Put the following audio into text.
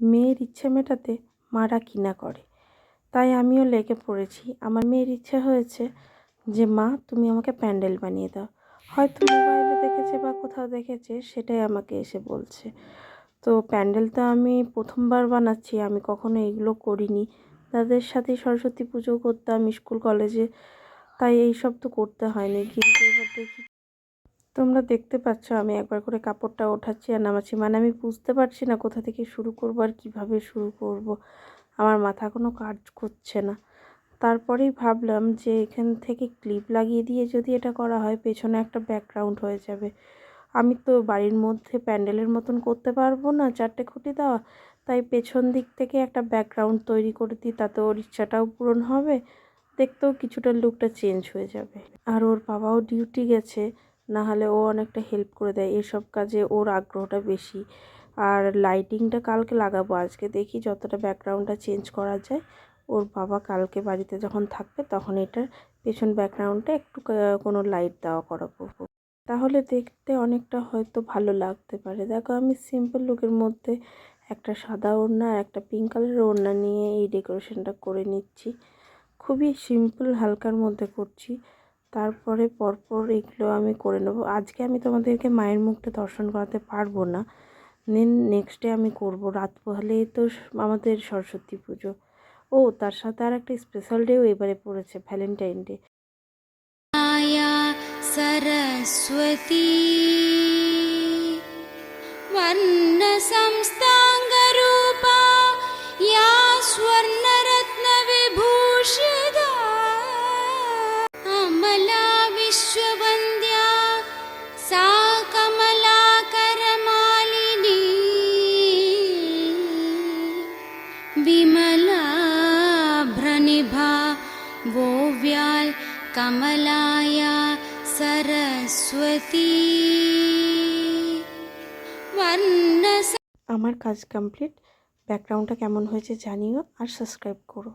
মেয়ের ইচ্ছে মেটাতে মারা কিনা করে। তাই আমিও লেগে পড়েছি। আমার মেয়ের ইচ্ছে হয়েছে যে, মা, তুমি আমাকে প্যান্ডেল বানিয়ে দাও। হয়তো মোবাইলে দেখেছে বা কোথাও দেখেছে, সেটাই আমাকে এসে বলছে। তো প্যান্ডেল তো আমি প্রথমবার বানাচ্ছি, আমি কখনো এগুলো করিনি। তাদের সাথে সরস্বতী পুজো করতাম, স্কুল, কলেজে। তাই এইসব তো করতে হয়নি। কিন্তু এবার দেখি তোমরা দেখতে পাচ্ছ, আমি একবার করে কাপড়টা ওঠাচ্ছি আর নামাচ্ছি। মানে আমি বুঝতে পারছি না কোথা থেকে শুরু করব আর কীভাবে শুরু করব। আমার মাথা কোনো কাজ করছে না। তারপরেই ভাবলাম যে এখান থেকে ক্লিপ লাগিয়ে দিয়ে যদি এটা করা হয়, পেছনে একটা ব্যাকগ্রাউন্ড হয়ে যাবে। আমি তো বাড়ির মধ্যে প্যান্ডেলের মতন করতে পারব না, চারটে খুঁটি দেওয়া। তাই পেছন দিক থেকে একটা ব্যাকগ্রাউন্ড তৈরি করে দিই, তাতে ওর ইচ্ছাটাও পূরণ হবে। দেখতেও কিছুটা লুকটা চেঞ্জ হয়ে যাবে। আর ওর বাবাও ডিউটি গেছে। না হলে ও অনেকটা হেল্প করে দেয়। এসব কাজে ওর আগ্রহটা বেশি। আর লাইটিংটা কালকে লাগাবো। আজকে দেখি যতটা ব্যাকগ্রাউন্ডটা চেঞ্জ করা যায়। ওর বাবা কালকে বাড়িতে যখন থাকবে তখন এটার পেছন ব্যাকগ্রাউন্ডটা একটু কোনো লাইট দেওয়া করাবো। তাহলে দেখতে অনেকটা হয়তো ভালো লাগতে পারে। দেখো আমি সিম্পল লুকের মধ্যে একটা সাদা ওড়না, একটা পিঙ্ক কালারের ওড়না নিয়ে এই ডেকোরেশনটা করে নিচ্ছি। খুবই সিম্পল হালকার মধ্যে করছি। তারপরে পরপর এগুলো আমি করে নেব। আজকে আমি তোমাদেরকে মায়ের মুখটা দর্শন করাতে পারব না। দেন নেক্সট ডে আমি করব রাত হলেই তো আমাদের সরস্বতী পুজো। ও, তার সাথে আর একটা স্পেশাল ডেও এবারে পড়েছে ভ্যালেন্টাইন ডে माया विमला भ्रनिभा वोव्याल् कमलाया सरस्वती वर्णस আমার কাজ কমপ্লিট ব্যাকগ্রাউন্ডটা কেমন হয়েছে জানিও আর সাবস্ক্রাইব করো